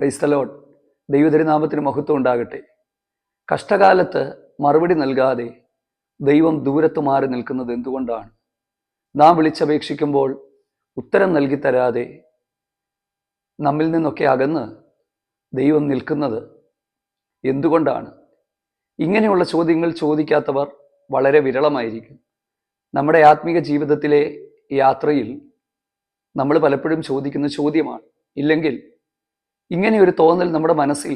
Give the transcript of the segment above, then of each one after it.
ക്രൈസ്തലോൺ ദൈവതിരുനാമത്തിന് മഹത്വം ഉണ്ടാകട്ടെ. കഷ്ടകാലത്ത് മറുപടി നൽകാതെ ദൈവം ദൂരത്ത് മാറി നിൽക്കുന്നത് എന്തുകൊണ്ടാണ്? നാം വിളിച്ചപേക്ഷിക്കുമ്പോൾ ഉത്തരം നൽകി തരാതെ നമ്മിൽ നിന്നൊക്കെ അകന്ന് ദൈവം നിൽക്കുന്നത് എന്തുകൊണ്ടാണ്? ഇങ്ങനെയുള്ള ചോദ്യങ്ങൾ ചോദിക്കാത്തവർ വളരെ വിരളമായിരിക്കും. നമ്മുടെ ആത്മീക ജീവിതത്തിലെ യാത്രയിൽ നമ്മൾ പലപ്പോഴും ചോദിക്കുന്ന ചോദ്യമാണ്. ഇല്ലെങ്കിൽ ഇങ്ങനെ ഒരു തോന്നൽ നമ്മുടെ മനസ്സിൽ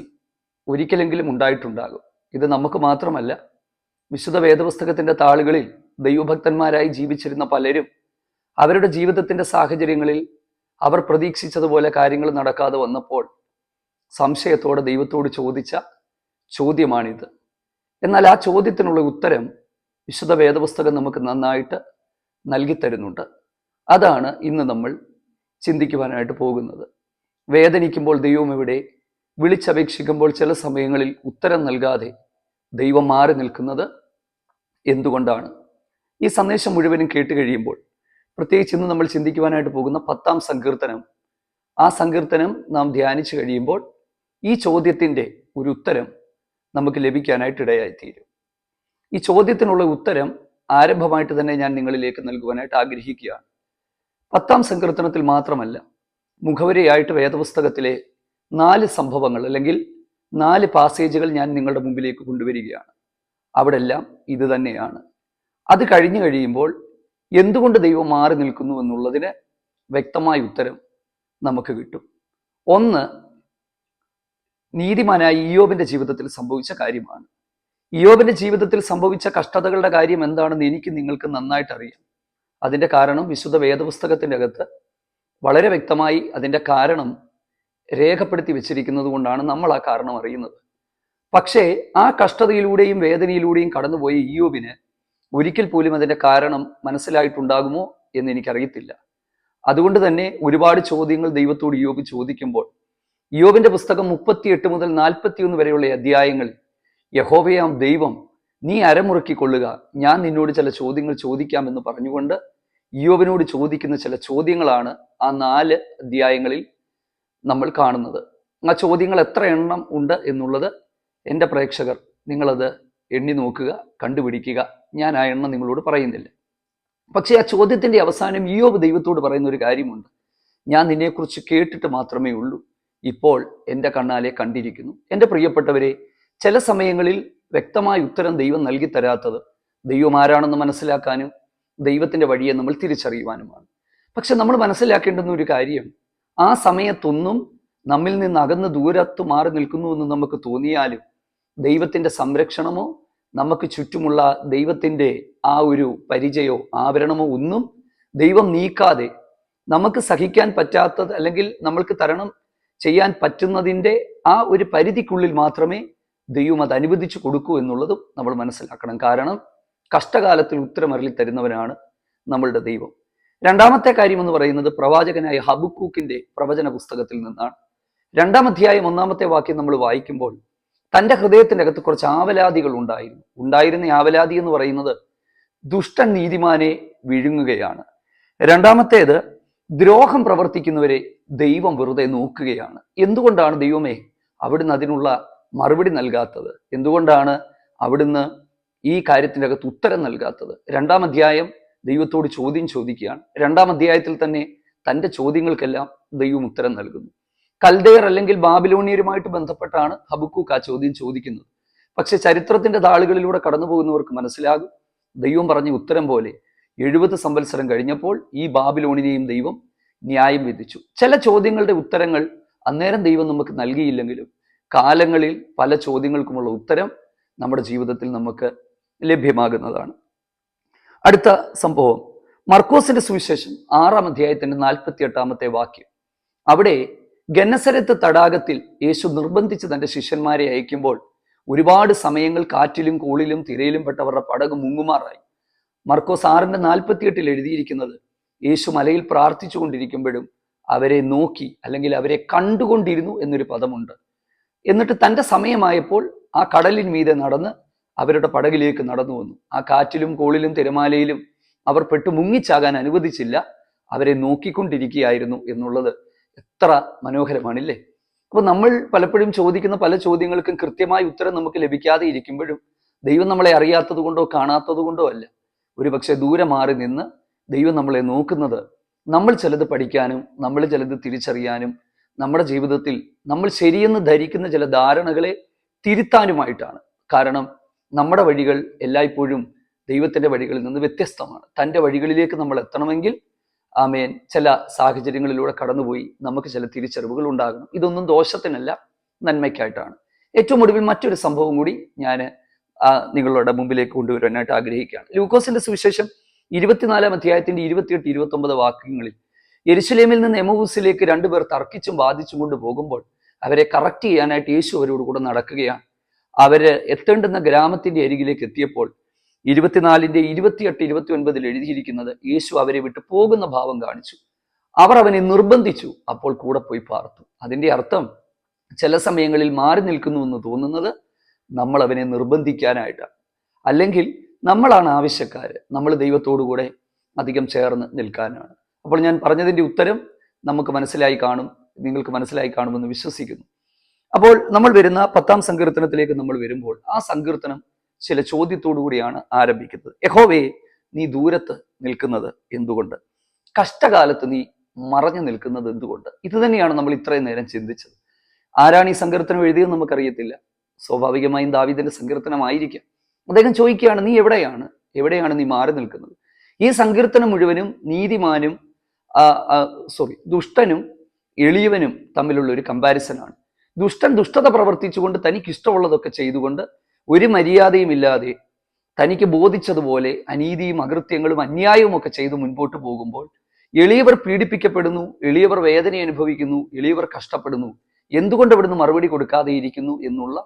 ഒരിക്കലെങ്കിലും ഉണ്ടായിട്ടുണ്ടാകും. ഇത് നമുക്ക് മാത്രമല്ല വിശുദ്ധ വേദപുസ്തകത്തിന്റെ താളുകളിൽ ദൈവഭക്തന്മാരായി ജീവിച്ചിരുന്ന പലരും അവരുടെ ജീവിതത്തിന്റെ സാഹചര്യങ്ങളിൽ അവർ പ്രതീക്ഷിച്ചതുപോലെ കാര്യങ്ങൾ നടക്കാതെ വന്നപ്പോൾ സംശയത്തോടെ ദൈവത്തോട് ചോദിച്ച ചോദ്യമാണിത്. എന്നാൽ ആ ചോദ്യത്തിനുള്ള ഉത്തരം വിശുദ്ധ വേദപുസ്തകം നമുക്ക് നന്നായിട്ട് നൽകി തരുന്നുണ്ട് അതാണ് ഇന്ന് നമ്മൾ ചിന്തിക്കുവാനായിട്ട് പോകുന്നത്. വേദനിക്കുമ്പോൾ ദൈവം എവിടെ വിളിച്ചപേക്ഷിക്കുമ്പോൾ ചില സമയങ്ങളിൽ ഉത്തരം നൽകാതെ ദൈവം മാറി നിൽക്കുന്നത് എന്തുകൊണ്ടാണ്? ഈ സന്ദേശം മുഴുവനും കേട്ട് കഴിയുമ്പോൾ പ്രത്യേകിച്ച് ഇന്ന് നമ്മൾ ചിന്തിക്കുവാനായിട്ട് പോകുന്ന പത്താം സങ്കീർത്തനം ആ സങ്കീർത്തനം നാം ധ്യാനിച്ചു കഴിയുമ്പോൾ ഈ ചോദ്യത്തിന്റെ ഒരു ഉത്തരം നമുക്ക് ലഭിക്കാനായിട്ട് ഇടയായിത്തീരും. ഈ ചോദ്യത്തിനുള്ള ഉത്തരം ആരംഭമായിട്ട് തന്നെ ഞാൻ നിങ്ങളിലേക്ക് നൽകുവാനായിട്ട് ആഗ്രഹിക്കുകയാണ്. പത്താം സങ്കീർത്തനത്തിൽ മാത്രമല്ല മുഖവരിയായിട്ട് വേദപുസ്തകത്തിലെ നാല് സംഭവങ്ങൾ അല്ലെങ്കിൽ നാല് പാസേജുകൾ ഞാൻ നിങ്ങളുടെ മുമ്പിലേക്ക് കൊണ്ടുവരികയാണ്. അവിടെ എല്ലാം ഇത് തന്നെയാണ്. അത് കഴിഞ്ഞു കഴിയുമ്പോൾ എന്തുകൊണ്ട് ദൈവം മാറി നിൽക്കുന്നു എന്നുള്ളതിന് വ്യക്തമായ ഉത്തരം നമുക്ക് കിട്ടും. ഒന്ന് നീതിമാനായ ഇയോബിന്റെ ജീവിതത്തിൽ സംഭവിച്ച കാര്യമാണ്. ഇയോബിന്റെ ജീവിതത്തിൽ സംഭവിച്ച കഷ്ടതകളുടെ കാര്യം എന്താണെന്ന് എനിക്ക് നിങ്ങൾക്ക് നന്നായിട്ട് അറിയാം. അതിന്റെ കാരണം വിശുദ്ധ വേദപുസ്തകത്തിന്റെ അകത്ത് വളരെ വ്യക്തമായി അതിന്റെ കാരണം രേഖപ്പെടുത്തി വെച്ചിരിക്കുന്നത് കൊണ്ടാണ് നമ്മൾ ആ കാരണം അറിയുന്നത്. പക്ഷേ ആ കഷ്ടതയിലൂടെയും വേദനയിലൂടെയും കടന്നുപോയ ഇയോബിന് ഒരിക്കൽ പോലും അതിന്റെ കാരണം മനസ്സിലായിട്ടുണ്ടാകുമോ എന്ന് എനിക്കറിയത്തില്ല. അതുകൊണ്ട് തന്നെ ഒരുപാട് ചോദ്യങ്ങൾ ദൈവത്തോട് ഇയോബ് ചോദിക്കുമ്പോൾ ഇയോബിന്റെ പുസ്തകം മുപ്പത്തിയെട്ട് മുതൽ നാൽപ്പത്തിയൊന്ന് വരെയുള്ള അധ്യായങ്ങളിൽ യഹോവയാം ദൈവം നീ അരമുറുക്കിക്കൊള്ളുക ഞാൻ നിന്നോട് ചില ചോദ്യങ്ങൾ ചോദിക്കാമെന്ന് പറഞ്ഞുകൊണ്ട് ഇയോബിനോട് ചോദിക്കുന്ന ചില ചോദ്യങ്ങളാണ് ആ നാല് അധ്യായങ്ങളിൽ നമ്മൾ കാണുന്നത്. ആ ചോദ്യങ്ങൾ എത്ര എണ്ണം ഉണ്ട് എന്നുള്ളത് എന്റെ പ്രേക്ഷകർ നിങ്ങളത് എണ്ണി നോക്കുക കണ്ടുപിടിക്കുക. ഞാൻ ആ എണ്ണം നിങ്ങളോട് പറയുന്നില്ല. പക്ഷേ ആ ചോദ്യത്തിന്റെ അവസാനം യോബ് ദൈവത്തോട് പറയുന്ന ഒരു കാര്യമുണ്ട്. ഞാൻ നിന്നെക്കുറിച്ച് കേട്ടിട്ട് മാത്രമേ ഉള്ളൂ. ഇപ്പോൾ എന്റെ കണ്ണാലെ കണ്ടിരിക്കുന്നു. എന്റെ പ്രിയപ്പെട്ടവരെ ചില സമയങ്ങളിൽ വ്യക്തമായ ഉത്തരം ദൈവം നൽകി തരാത്തത് ദൈവം ആരാണെന്ന് മനസ്സിലാക്കാനും ദൈവത്തിന്റെ വഴിയെ നമ്മൾ തിരിച്ചറിയുവാനുമാണ്. പക്ഷെ നമ്മൾ മനസ്സിലാക്കേണ്ടുന്ന ഒരു കാര്യം ആ സമയത്തൊന്നും നമ്മിൽ നിന്ന് അകന്ന് ദൂരത്ത് മാറി നിൽക്കുന്നു എന്ന് നമുക്ക് തോന്നിയാലും ദൈവത്തിന്റെ സംരക്ഷണമോ നമുക്ക് ചുറ്റുമുള്ള ദൈവത്തിന്റെ ആ ഒരു പരിചയോ ആവരണമോ ഒന്നും ദൈവം നീക്കാതെ നമുക്ക് സഹിക്കാൻ പറ്റാത്തത് അല്ലെങ്കിൽ നമ്മൾക്ക് തരണം ചെയ്യാൻ പറ്റുന്നതിന്റെ ആ ഒരു പരിധിക്കുള്ളിൽ മാത്രമേ ദൈവം അത് അനുവദിച്ചു കൊടുക്കൂ എന്നുള്ളതും നമ്മൾ മനസ്സിലാക്കണം. കാരണം കഷ്ടകാലത്തിൽ ഉത്തരമരളി തരുന്നവനാണ് നമ്മളുടെ ദൈവം. രണ്ടാമത്തെ കാര്യം എന്ന് പറയുന്നത് പ്രവാചകനായ ഹബുക്കൂക്കിന്റെ പ്രവചന പുസ്തകത്തിൽ നിന്നാണ്. രണ്ടാം അധ്യായം ഒന്നാമത്തെ വാക്യം നമ്മൾ വായിക്കുമ്പോൾ തന്റെ ഹൃദയത്തിന്റെ അകത്ത് കുറച്ച് ആവലാതികൾ ഉണ്ടായിരുന്നു. ഉണ്ടായിരുന്ന ആവലാതി എന്ന് പറയുന്നത് ദുഷ്ടൻ നീതിമാനെ വിഴുങ്ങുകയാണ്. രണ്ടാമത്തേത് ദ്രോഹം പ്രവർത്തിക്കുന്നവരെ ദൈവം വെറുതെ നോക്കുകയാണ്. എന്തുകൊണ്ടാണ് ദൈവമേ അവിടുന്ന് അതിനുള്ള മറുപടി നൽകാത്തത്? എന്തുകൊണ്ടാണ് അവിടുന്ന് ഈ കാര്യത്തിന്റെ അകത്ത് ഉത്തരം നൽകാത്തത്. രണ്ടാം അധ്യായം ദൈവത്തോട് ചോദ്യം ചോദിക്കുകയാണ്. രണ്ടാം അധ്യായത്തിൽ തന്നെ തന്റെ ചോദ്യങ്ങൾക്കെല്ലാം ദൈവം ഉത്തരം നൽകുന്നു. കൽദയർ അല്ലെങ്കിൽ ബാബിലോണിയരുമായിട്ട് ബന്ധപ്പെട്ടാണ് ഹബുക്കൂക്ക് ആ ചോദ്യം ചോദിക്കുന്നത്. പക്ഷെ ചരിത്രത്തിന്റെ താളുകളിലൂടെ കടന്നു പോകുന്നവർക്ക് മനസ്സിലാകും. ദൈവം പറഞ്ഞ ഉത്തരം പോലെ എഴുപത് സംവത്സരം കഴിഞ്ഞപ്പോൾ ഈ ബാബിലോണിനെയും ദൈവം ന്യായം വിധിച്ചു. ചില ചോദ്യങ്ങളുടെ ഉത്തരങ്ങൾ അന്നേരം ദൈവം നമുക്ക് നൽകിയില്ലെങ്കിലും കാലങ്ങളിൽ പല ചോദ്യങ്ങൾക്കുമുള്ള ഉത്തരം നമ്മുടെ ജീവിതത്തിൽ നമുക്ക് ലഭ്യമാകുന്നതാണ്. അടുത്ത സംഭവം. മർക്കോസിന്റെ സുവിശേഷം ആറാം അധ്യായത്തിന്റെ നാൽപ്പത്തി എട്ടാമത്തെ വാക്യം. അവിടെ ഗന്നസരത്ത് തടാകത്തിൽ യേശു നിർബന്ധിച്ച് തന്റെ ശിഷ്യന്മാരെ അയക്കുമ്പോൾ ഒരുപാട് സമയങ്ങൾ കാറ്റിലും കൂളിലും തിരയിലും പെട്ടവരുടെ പടക് മുങ്ങുമാറായി. മർക്കോസ് ആറിന്റെ നാൽപ്പത്തിയെട്ടിൽ എഴുതിയിരിക്കുന്നത് യേശു മലയിൽ പ്രാർത്ഥിച്ചു കൊണ്ടിരിക്കുമ്പോഴും അവരെ നോക്കി അല്ലെങ്കിൽ അവരെ കണ്ടുകൊണ്ടിരുന്നു എന്നൊരു പദമുണ്ട്. എന്നിട്ട് തന്റെ സമയമായപ്പോൾ ആ കടലിൻ മീതെ നടന്ന് അവരുടെ പടകിലേക്ക് നടന്നു വന്നു. ആ കാറ്റിലും കോളിലും തിരമാലയിലും അവർ പെട്ടു മുങ്ങിച്ചാകാൻ അനുവദിച്ചില്ല. അവരെ നോക്കിക്കൊണ്ടിരിക്കുകയായിരുന്നു എന്നുള്ളത് എത്ര മനോഹരമാണില്ലേ? അപ്പൊ നമ്മൾ പലപ്പോഴും ചോദിക്കുന്ന പല ചോദ്യങ്ങൾക്കും കൃത്യമായ ഉത്തരം നമുക്ക് ലഭിക്കാതെ ഇരിക്കുമ്പോഴും ദൈവം നമ്മളെ അറിയാത്തത് കൊണ്ടോ കാണാത്തത് കൊണ്ടോ അല്ല. ഒരു പക്ഷെ ദൂരെ മാറി നിന്ന് ദൈവം നമ്മളെ നോക്കുന്നത് നമ്മൾ ചിലത് പഠിക്കാനും നമ്മൾ ചിലത് തിരിച്ചറിയാനും നമ്മുടെ ജീവിതത്തിൽ നമ്മൾ ശരിയെന്ന് ധരിക്കുന്ന ചില ധാരണകളെ തിരുത്താനുമായിട്ടാണ്. കാരണം നമ്മുടെ വഴികൾ എല്ലായ്പ്പോഴും ദൈവത്തിന്റെ വഴികളിൽ നിന്ന് വ്യത്യസ്തമാണ്. തന്റെ വഴികളിലേക്ക് നമ്മൾ എത്തണമെങ്കിൽ ആമേൻ. ചില സാഹചര്യങ്ങളിലൂടെ കടന്നുപോയി നമുക്ക് ചില തിരിച്ചറിവുകൾ ഉണ്ടാകണം. ഇതൊന്നും ദോഷത്തിനല്ല നന്മയ്ക്കായിട്ടാണ്. ഏറ്റവും ഒടുവിൽ മറ്റൊരു സംഭവം കൂടി ഞാൻ നിങ്ങളുടെ മുമ്പിലേക്ക് കൊണ്ടുവരാനായിട്ട് ആഗ്രഹിക്കുകയാണ്. ലൂക്കോസിന്റെ സുവിശേഷം ഇരുപത്തിനാലാം അധ്യായത്തിന്റെ ഇരുപത്തിയെട്ട് ഇരുപത്തി ഒമ്പത് വാക്യങ്ങളിൽ യെരുശലേമിൽ നിന്ന് എമൂസിലേക്ക് രണ്ടുപേർ തർക്കിച്ചും വാദിച്ചും കൊണ്ട് പോകുമ്പോൾ അവരെ കറക്റ്റ് ചെയ്യാനായിട്ട് യേശു അവരോട് കൂടെ നടക്കുകയാണ്. അവർ എത്തേണ്ടുന്ന ഗ്രാമത്തിന്റെ അരികിലേക്ക് എത്തിയപ്പോൾ ഇരുപത്തിനാലിന്റെ ഇരുപത്തിയെട്ട് ഇരുപത്തി ഒൻപതിൽ എഴുതിയിരിക്കുന്നത് യേശു അവരെ വിട്ട് പോകുന്ന ഭാവം കാണിച്ചു. അവർ അവനെ നിർബന്ധിച്ചു അപ്പോൾ കൂടെ പോയി പാർത്തു. അതിന്റെ അർത്ഥം ചില സമയങ്ങളിൽ മാറി നിൽക്കുന്നു എന്ന് തോന്നുന്നത് നമ്മൾ അവനെ നിർബന്ധിക്കാനായിട്ടാണ്. അല്ലെങ്കിൽ നമ്മളാണ് ആവശ്യക്കാര് നമ്മൾ ദൈവത്തോടു കൂടെ അധികം ചേർന്ന് നിൽക്കാനാണ്. അപ്പോൾ ഞാൻ പറഞ്ഞതിന്റെ ഉത്തരം നമുക്ക് മനസ്സിലായി കാണും നിങ്ങൾക്ക് മനസ്സിലായി കാണുമെന്ന് വിശ്വസിക്കുന്നു. അപ്പോൾ നമ്മൾ വരുന്ന പത്താം സങ്കീർത്തനത്തിലേക്ക് നമ്മൾ വരുമ്പോൾ ആ സങ്കീർത്തനം ചില കൂടിയാണ് ആരംഭിക്കുന്നത്. യഹോവേ നീ ദൂരത്ത് നിൽക്കുന്നത് എന്തുകൊണ്ട്? കഷ്ടകാലത്ത് നീ മറഞ്ഞു നിൽക്കുന്നത് എന്തുകൊണ്ട്? ഇത് തന്നെയാണ് നമ്മൾ ഇത്രയും നേരം ചിന്തിച്ചത്. ആരാണ് ഈ സങ്കീർത്തനം എഴുതിയെന്ന് നമുക്കറിയത്തില്ല. സ്വാഭാവികമായും ദാവിദിന്റെ സങ്കീർത്തനമായിരിക്കാം. അദ്ദേഹം ചോദിക്കുകയാണ് നീ എവിടെയാണ്? എവിടെയാണ് നീ മാറി നിൽക്കുന്നത്? ഈ സങ്കീർത്തനം മുഴുവനും നീതിമാനും സോറി ദുഷ്ടനും എളിയവനും തമ്മിലുള്ള ഒരു കമ്പാരിസൺ ആണ്. ദുഷ്ടൻ ദുഷ്ടത പ്രവർത്തിച്ചുകൊണ്ട് തനിക്ക് ഇഷ്ടമുള്ളതൊക്കെ ചെയ്തുകൊണ്ട് ഒരു മര്യാദയും ഇല്ലാതെ തനിക്ക് ബോധിച്ചതുപോലെ അനീതിയും അകൃത്യങ്ങളും അന്യായവും ഒക്കെ ചെയ്ത് മുൻപോട്ട് പോകുമ്പോൾ എളിയവർ പീഡിപ്പിക്കപ്പെടുന്നു എളിയവർ വേദന അനുഭവിക്കുന്നു എളിയവർ കഷ്ടപ്പെടുന്നു എന്തുകൊണ്ട് അവിടുന്ന് മറുപടി കൊടുക്കാതെ ഇരിക്കുന്നു എന്നുള്ള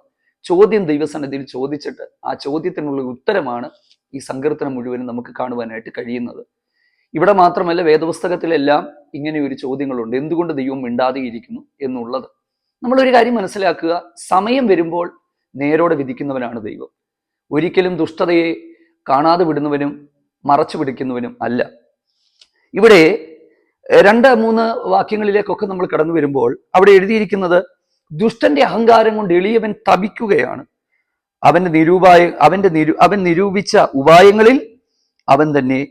ചോദ്യം ദൈവസന്നിധിയിൽ ചോദിച്ചിട്ട് ആ ചോദ്യത്തിനുള്ള ഉത്തരമാണ് ഈ സങ്കീർത്തനം മുഴുവനും നമുക്ക് കാണുവാനായിട്ട് കഴിയുന്നത്. ഇവിടെ മാത്രമല്ല വേദപുസ്തകത്തിലെല്ലാം ഇങ്ങനെ ഒരു ചോദ്യങ്ങളുണ്ട്. എന്തുകൊണ്ട് ദൈവം മിണ്ടാതെ ഇരിക്കുന്നു എന്നുള്ളത്. നമ്മളൊരു കാര്യം മനസ്സിലാക്കുക. സമയം വരുമ്പോൾ നേരോടെ വിധിക്കുന്നവനാണ് ദൈവം. ഒരിക്കലും ദുഷ്ടതയെ കാണാതെ വിടുന്നവനും മറച്ചു പിടിക്കുന്നവനും അല്ല. ഇവിടെ രണ്ട് മൂന്ന് വാക്യങ്ങളിലേക്കൊക്കെ നമ്മൾ കടന്നു വരുമ്പോൾ അവിടെ എഴുതിയിരിക്കുന്നത് ദുഷ്ടന്റെ അഹങ്കാരം കൊണ്ട് എളിയവൻ തപിക്കുകയാണ്. അവന്റെ നിരൂപായ അവന്റെ നിരു അവൻ നിരൂപിച്ച ഉപായങ്ങളിൽ അവൻ തന്നെ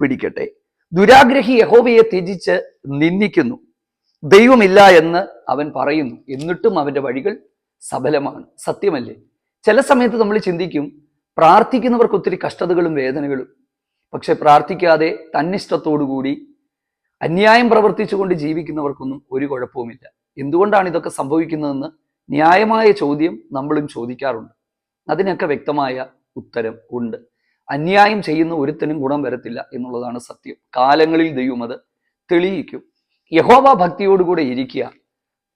പിടിക്കട്ടെ. ദുരാഗ്രഹി യഹോവയെ ത്യജിച്ച് നിന്ദിക്കുന്നു. ദൈവമില്ല എന്ന് അവൻ പറയുന്നു. എന്നിട്ടും അവന്റെ വഴികൾ സഫലമാണ് സത്യമല്ലേ? ചില സമയത്ത് നമ്മൾ ചിന്തിക്കും പ്രാർത്ഥിക്കുന്നവർക്ക് ഒത്തിരി കഷ്ടതകളും വേദനകളും. പക്ഷെ പ്രാർത്ഥിക്കാതെ തന്നിഷ്ടത്തോടുകൂടി അന്യായം പ്രവർത്തിച്ചുകൊണ്ട് ജീവിക്കുന്നവർക്കൊന്നും ഒരു കുഴപ്പവുമില്ല. എന്തുകൊണ്ടാണ് ഇതൊക്കെ സംഭവിക്കുന്നതെന്ന് ന്യായമായ ചോദ്യം നമ്മളും ചോദിക്കാറുണ്ട്. അതിനൊക്കെ വ്യക്തമായ ഉത്തരം ഉണ്ട്. അന്യായം ചെയ്യുന്ന ഒരുത്തനും ഗുണം വരത്തില്ല എന്നുള്ളതാണ് സത്യം. കാലങ്ങളിൽ ദൈവം അത് തെളിയിക്കും. യഹോവ ഭക്തിയോടുകൂടെ ഇരിക്കുക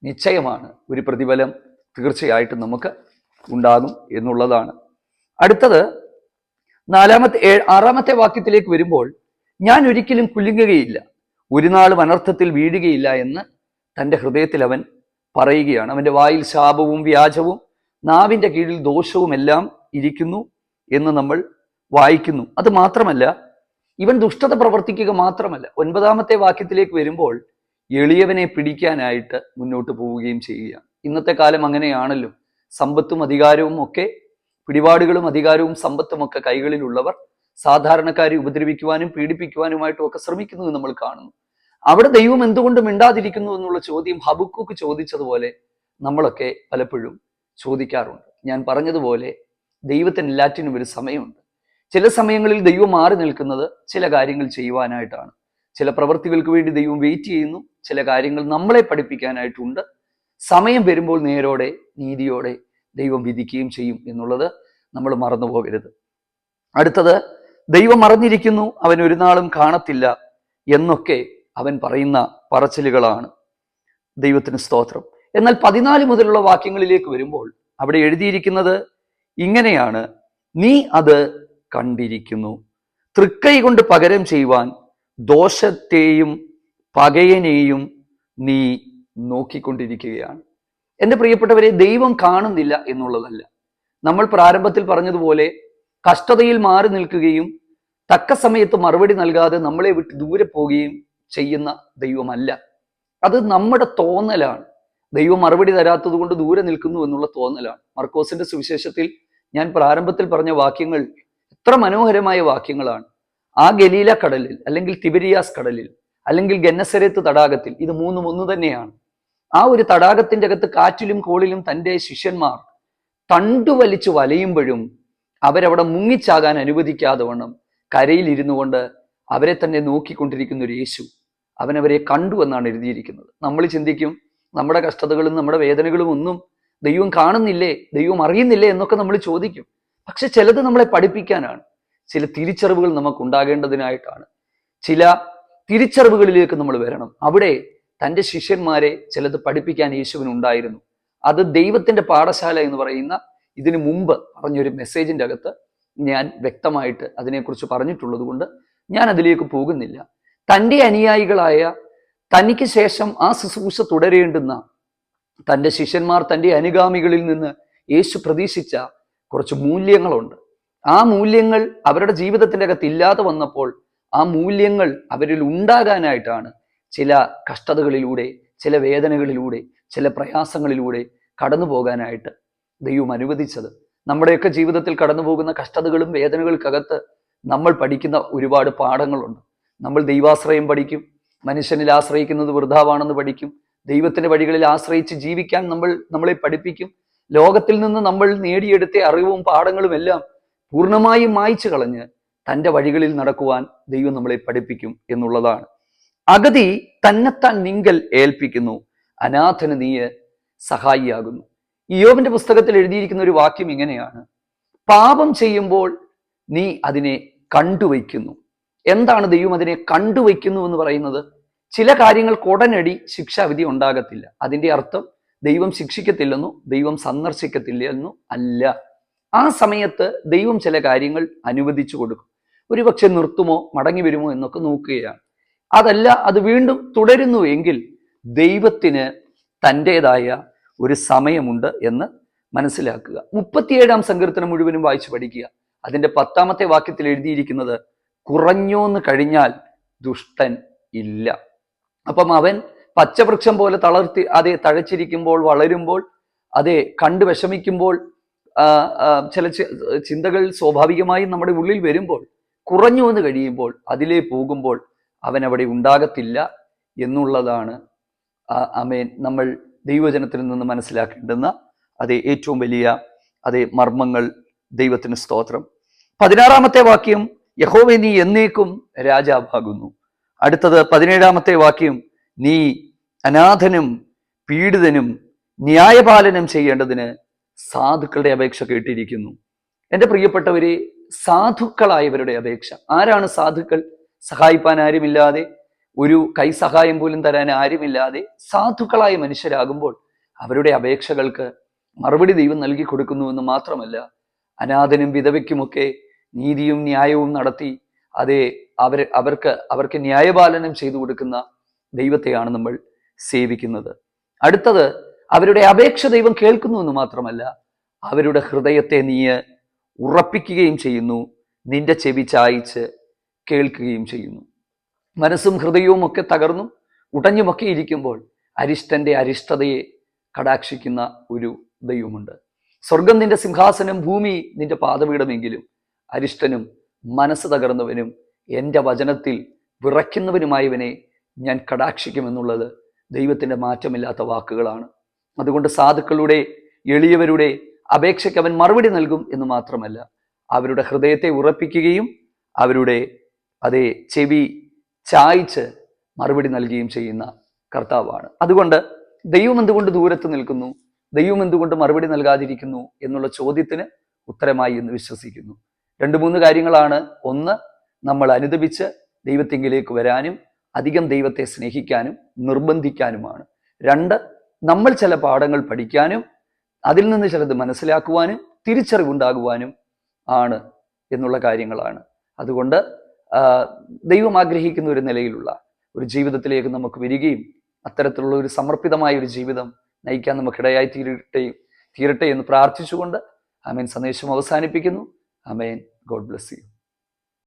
നിശ്ചയമാണ്. ഒരു പ്രതിഫലം തീർച്ചയായിട്ടും നമുക്ക് ഉണ്ടാകും എന്നുള്ളതാണ്. അടുത്തത് നാലാമത്തെ ഏ ആറാമത്തെ വാക്യത്തിലേക്ക് വരുമ്പോൾ ഞാൻ ഒരിക്കലും കുലുങ്ങുകയില്ല. ഒരു നാളും അനർത്ഥത്തിൽ വീഴുകയില്ല എന്ന് തന്റെ ഹൃദയത്തിൽ അവൻ പറയുകയാണ്. അവന്റെ വായിൽ ശാപവും വ്യാജവും നാവിന്റെ കീഴിൽ ദോഷവും എല്ലാം ഇരിക്കുന്നു എന്ന് നമ്മൾ വായിക്കുന്നു. അത് മാത്രമല്ല ഇവൻ ദുഷ്ടത പ്രവർത്തിക്കുക മാത്രമല്ല ഒൻപതാമത്തെ വാക്യത്തിലേക്ക് വരുമ്പോൾ എളിയവനെ പിടിക്കാനായിട്ട് മുന്നോട്ട് പോവുകയും ചെയ്യുകയാണ്. ഇന്നത്തെ കാലം അങ്ങനെയാണല്ലോ. സമ്പത്തും അധികാരവും ഒക്കെ പിടിപാടുകളും അധികാരവും സമ്പത്തും ഒക്കെ കൈകളിലുള്ളവർ സാധാരണക്കാരെ ഉപദ്രവിക്കുവാനും പീഡിപ്പിക്കുവാനുമായിട്ടും ഒക്കെ ശ്രമിക്കുന്നത് നമ്മൾ കാണുന്നു. അവിടെ ദൈവം എന്തുകൊണ്ട് മിണ്ടാതിരിക്കുന്നു എന്നുള്ള ചോദ്യം ഹബുക്കുക്ക് ചോദിച്ചതുപോലെ നമ്മളൊക്കെ പലപ്പോഴും ചോദിക്കാറുണ്ട്. ഞാൻ പറഞ്ഞതുപോലെ ദൈവത്തിന് എല്ലാറ്റിനും ഒരു സമയമുണ്ട്. ചില സമയങ്ങളിൽ ദൈവം മാറി നിൽക്കുന്നത് ചില കാര്യങ്ങൾ ചെയ്യുവാനായിട്ടാണ്. ചില പ്രവൃത്തികൾക്ക് വേണ്ടി ദൈവം വെയിറ്റ് ചെയ്യുന്നു. ചില കാര്യങ്ങൾ നമ്മളെ പഠിപ്പിക്കാനായിട്ടുണ്ട്. സമയം വരുമ്പോൾ നേരോടെ നീതിയോടെ ദൈവം വിധിക്കുകയും ചെയ്യും എന്നുള്ളത് നമ്മൾ മറന്നു പോകരുത് അടുത്തത് ദൈവം മറഞ്ഞിരിക്കുന്നു അവൻ ഒരു നാളും കാണത്തില്ല എന്നൊക്കെ അവൻ പറയുന്ന പറച്ചിലുകളാണ്. ദൈവത്തിന് സ്തോത്രം. എന്നാൽ പതിനാല് മുതലുള്ള വാക്യങ്ങളിലേക്ക് വരുമ്പോൾ അവിടെ എഴുതിയിരിക്കുന്നത് ഇങ്ങനെയാണ്. നീ അത് കണ്ടിരിക്കുന്നു. തൃക്കൈ കൊണ്ട് പകരം ചെയ്യുവാൻ ദോഷത്തെയും പകയനെയും നീ നോക്കിക്കൊണ്ടിരിക്കുകയാണ്. എന്റെ പ്രിയപ്പെട്ടവരെ ദൈവം കാണുന്നില്ല എന്നുള്ളതല്ല. നമ്മൾ പ്രാരംഭത്തിൽ പറഞ്ഞതുപോലെ കഷ്ടതയിൽ മാറി നിൽക്കുകയും തക്ക സമയത്ത് മറുപടി നൽകാതെ നമ്മളെ വിട്ട് ദൂരെ പോവുകയും ചെയ്യുന്ന ദൈവമല്ല. അത് നമ്മുടെ തോന്നലാണ്. ദൈവം മറുപടി തരാത്തത് കൊണ്ട് ദൂരെ നിൽക്കുന്നു എന്നുള്ള തോന്നലാണ്. മർക്കോസിന്റെ സുവിശേഷത്തിൽ ഞാൻ പ്രാരംഭത്തിൽ പറഞ്ഞ വാക്യങ്ങൾ എത്ര മനോഹരമായ വാക്യങ്ങളാണ്. ആ ഗലീല കടലിൽ അല്ലെങ്കിൽ തിബിരിയാസ് കടലിൽ അല്ലെങ്കിൽ ഗന്നസരത്ത് തടാകത്തിൽ ഇത് മൂന്നും ഒന്ന് തന്നെയാണ്. ആ ഒരു തടാകത്തിന്റെ അകത്ത് കാറ്റിലും കോളിലും തന്റെ ശിഷ്യന്മാർ തണ്ടു വലിച്ചു വലയുമ്പോഴും അവരവിടെ മുങ്ങിച്ചാകാൻ അനുവദിക്കാതെ വണ്ണം കരയിൽ ഇരുന്നു കൊണ്ട് അവരെ തന്നെ നോക്കിക്കൊണ്ടിരിക്കുന്ന ഒരു യേശു അവനവരെ കണ്ടു എന്നാണ് എഴുതിയിരിക്കുന്നത്. നമ്മൾ ചിന്തിക്കും നമ്മുടെ കഷ്ടതകളും നമ്മുടെ വേദനകളും ഒന്നും ദൈവം കാണുന്നില്ലേ ദൈവം അറിയുന്നില്ലേ എന്നൊക്കെ നമ്മൾ ചോദിക്കും. പക്ഷെ ചിലത് നമ്മളെ പഠിപ്പിക്കാനാണ്. ചില തിരിച്ചറിവുകൾ നമുക്ക് ഉണ്ടാകേണ്ടതിനായിട്ടാണ് ചില തിരിച്ചറിവുകളിലേക്ക് നമ്മൾ വരണം. അവിടെ തന്റെ ശിഷ്യന്മാരെ ചിലത് പഠിപ്പിക്കാൻ യേശുവിന് ഉണ്ടായിരുന്നു അത് ദൈവത്തിന്റെ പാഠശാല എന്ന് പറയുന്ന ഇതിനു മുമ്പ് പറഞ്ഞൊരു മെസ്സേജിന്റെ അകത്ത് ഞാൻ വ്യക്തമായിട്ട് അതിനെക്കുറിച്ച് പറഞ്ഞിട്ടുള്ളത് കൊണ്ട് ഞാൻ അതിലേക്ക് പോകുന്നില്ല. തന്റെ അനുയായികളായ തനിക്ക് ശേഷം ആ ശുശ്രൂഷ തുടരേണ്ടുന്ന തന്റെ ശിഷ്യന്മാർ തന്റെ അനുഗാമികളിൽ നിന്ന് യേശു പ്രതീക്ഷിച്ച കുറച്ച് മൂല്യങ്ങളുണ്ട്. ആ മൂല്യങ്ങൾ അവരുടെ ജീവിതത്തിന്റെ അകത്ത് ഇല്ലാതെ വന്നപ്പോൾ ആ മൂല്യങ്ങൾ അവരിൽ ഉണ്ടാകാനായിട്ടാണ് ചില കഷ്ടതകളിലൂടെ ചില വേദനകളിലൂടെ ചില പ്രയാസങ്ങളിലൂടെ കടന്നു പോകാനായിട്ട് ദൈവം അനുവദിച്ചത്. നമ്മുടെയൊക്കെ ജീവിതത്തിൽ കടന്നു പോകുന്ന കഷ്ടതകളും വേദനകൾക്കകത്ത് നമ്മൾ പഠിക്കുന്ന ഒരുപാട് പാഠങ്ങളുണ്ട്. നമ്മൾ ദൈവാശ്രയം പഠിക്കും മനുഷ്യനിൽ ആശ്രയിക്കുന്നത് വൃഥാവാണെന്ന് പഠിക്കും ദൈവത്തിന്റെ വഴികളിൽ ആശ്രയിച്ച് ജീവിക്കാൻ നമ്മൾ നമ്മളെ പഠിപ്പിക്കും ലോകത്തിൽ നിന്ന് നമ്മൾ നേടിയെടുത്ത അറിവും പാഠങ്ങളും എല്ലാം പൂർണമായും മായ്ച്ചു കളഞ്ഞ് തന്റെ വഴികളിൽ നടക്കുവാൻ ദൈവം നമ്മളെ പഠിപ്പിക്കും എന്നുള്ളതാണ്. അഗതി തന്നെത്താൻ നിങ്കൽ ഏൽപ്പിക്കുന്നു. അനാഥന് നീയെ സഹായിയാകുന്നു. ഇയോബിന്റെ പുസ്തകത്തിൽ എഴുതിയിരിക്കുന്ന ഒരു വാക്യം ഇങ്ങനെയാണ്. പാപം ചെയ്യുമ്പോൾ നീ അതിനെ കണ്ടുവയ്ക്കുന്നു. എന്താണ് ദൈവം അതിനെ കണ്ടുവയ്ക്കുന്നു എന്ന് പറയുന്നത്? ചില കാര്യങ്ങൾക്ക് ഉടനടി ശിക്ഷാവിധി ഉണ്ടാകത്തില്ല. അതിന്റെ അർത്ഥം ദൈവം ശിക്ഷിക്കത്തില്ലെന്നോ ദൈവം സന്ദർശിക്കത്തില്ലെന്നോ അല്ല. ആ സമയത്ത് ദൈവം ചില കാര്യങ്ങൾ അനുവദിച്ചു കൊടുക്കും. ഒരുപക്ഷെ നിർത്തുമോ മടങ്ങി വരുമോ എന്നൊക്കെ നോക്കുകയാണ്. അതല്ല അത് വീണ്ടും തുടരുന്നു എങ്കിൽ ദൈവത്തിന് തന്റെതായ ഒരു സമയമുണ്ട് എന്ന് മനസ്സിലാക്കുക. മുപ്പത്തിയേഴാം സങ്കീർത്തനം മുഴുവനും വായിച്ചു പഠിക്കുക. അതിന്റെ പത്താമത്തെ വാക്യത്തിൽ എഴുതിയിരിക്കുന്നത് കുറഞ്ഞോന്ന് കഴിഞ്ഞാൽ ദുഷ്ടൻ ഇല്ല. അപ്പം അവൻ പച്ചവൃക്ഷം പോലെ തളർത്തി അതെ തഴച്ചിരിക്കുമ്പോൾ വളരുമ്പോൾ അതെ കണ്ടു വിഷമിക്കുമ്പോൾ ചില ചിന്തകൾ സ്വാഭാവികമായും നമ്മുടെ ഉള്ളിൽ വരുമ്പോൾ കുറഞ്ഞു എന്ന് കഴിയുമ്പോൾ അതിലേ പോകുമ്പോൾ അവൻ അവിടെ ഉണ്ടാകത്തില്ല എന്നുള്ളതാണ് അമേൻ നമ്മൾ ദൈവജനത്തിൽ നിന്ന് മനസ്സിലാക്കേണ്ടുന്ന അതേ ഏറ്റവും വലിയ അതേ മർമ്മങ്ങൾ ദൈവത്തിന് സ്തോത്രം. പതിനാറാമത്തെ വാക്യം യഹോവെ നീ എന്നേക്കും രാജാവാകുന്നു. അടുത്തത് പതിനേഴാമത്തെ വാക്യം നീ അനാഥനും പീഡിതനും ന്യായപാലനം ചെയ്യേണ്ടതിന് സാധുക്കളുടെ അപേക്ഷ കേട്ടിരിക്കുന്നു. എന്റെ പ്രിയപ്പെട്ടവരെ സാധുക്കളായവരുടെ അപേക്ഷ. ആരാണ് സാധുക്കൾ? സഹായിപ്പാൻ ആരുമില്ലാതെ ഒരു കൈ സഹായം പോലും തരാൻ ആരുമില്ലാതെ സാധുക്കളായ മനുഷ്യരാകുമ്പോൾ അവരുടെ അപേക്ഷകൾക്ക് മറുപടി ദൈവം നൽകി കൊടുക്കുന്നുവെന്ന് മാത്രമല്ല അനാഥനും വിധവയ്ക്കുമൊക്കെ നീതിയും ന്യായവും നടത്തി അതെ അവർ അവർക്ക് അവർക്ക് ന്യായപാലനം ചെയ്തു കൊടുക്കുന്ന ദൈവത്തെയാണ് നമ്മൾ സേവിക്കുന്നത്. അടുത്തത് അവരുടെ അപേക്ഷ ദൈവം കേൾക്കുന്നു എന്ന് മാത്രമല്ല അവരുടെ ഹൃദയത്തെ നീ ഉറപ്പിക്കുകയും ചെയ്യുന്നു നിന്റെ ചെവി ചായിച്ച് കേൾക്കുകയും ചെയ്യുന്നു. മനസ്സും ഹൃദയവും ഒക്കെ തകർന്നും ഉടഞ്ഞുമൊക്കെ ഇരിക്കുമ്പോൾ അരിഷ്ടന്റെ അരിഷ്ടതയെ കടാക്ഷിക്കുന്ന ഒരു ദൈവമുണ്ട്. സ്വർഗം നിന്റെ സിംഹാസനം ഭൂമി നിന്റെ പാദപീഠമെങ്കിലും അരിഷ്ടനും മനസ്സ് തകർന്നവനും എന്റെ വചനത്തിൽ വിറയ്ക്കുന്നവനുമായവനെ ഞാൻ കടാക്ഷിക്കുമെന്നുള്ളത് ദൈവത്തിന്റെ മാറ്റമില്ലാത്ത വാക്കുകളാണ്. അതുകൊണ്ട് സാധുക്കളുടെ എളിയവരുടെ അപേക്ഷയ്ക്ക് അവൻ മറുപടി നൽകും എന്ന് മാത്രമല്ല അവരുടെ ഹൃദയത്തെ ഉറപ്പിക്കുകയും അവരുടെ അതേ ചെവി ചായ്ച്ച് മറുപടി നൽകുകയും ചെയ്യുന്ന കർത്താവാണ്. അതുകൊണ്ട് ദൈവം എന്തുകൊണ്ട് ദൂരത്ത് നിൽക്കുന്നു? ദൈവം എന്തുകൊണ്ട് മറുപടി നൽകാതിരിക്കുന്നു എന്നുള്ള ചോദ്യത്തിന് ഉത്തരമായി എന്ന് വിശ്വസിക്കുന്നു. രണ്ട് മൂന്ന് കാര്യങ്ങളാണ്. ഒന്ന് നമ്മൾ അനുദപിച്ച് ദൈവത്തെങ്കിലേക്ക് വരാനും അധികം ദൈവത്തെ സ്നേഹിക്കാനും നിർബന്ധിക്കാനുമാണ്. രണ്ട് നമ്മൾ ചില പാഠങ്ങൾ പഠിക്കാനും അതിൽ നിന്ന് ചിലത് മനസ്സിലാക്കുവാനും തിരിച്ചറിവുണ്ടാകുവാനും ആണ് എന്നുള്ള കാര്യങ്ങളാണ്. അതുകൊണ്ട് ദൈവം ആഗ്രഹിക്കുന്ന ഒരു നിലയിലുള്ള ഒരു ജീവിതത്തിലേക്ക് നമുക്ക് വരികയും അത്തരത്തിലുള്ള ഒരു സമർപ്പിതമായ ഒരു ജീവിതം നയിക്കാൻ നമുക്കിടയായി തീരട്ടെ തീരട്ടെ എന്ന് പ്രാർത്ഥിച്ചുകൊണ്ട് അമേൻ സന്ദേശം അവസാനിപ്പിക്കുന്നു. അമേൻ ഗോഡ് ബ്ലെസ് യു.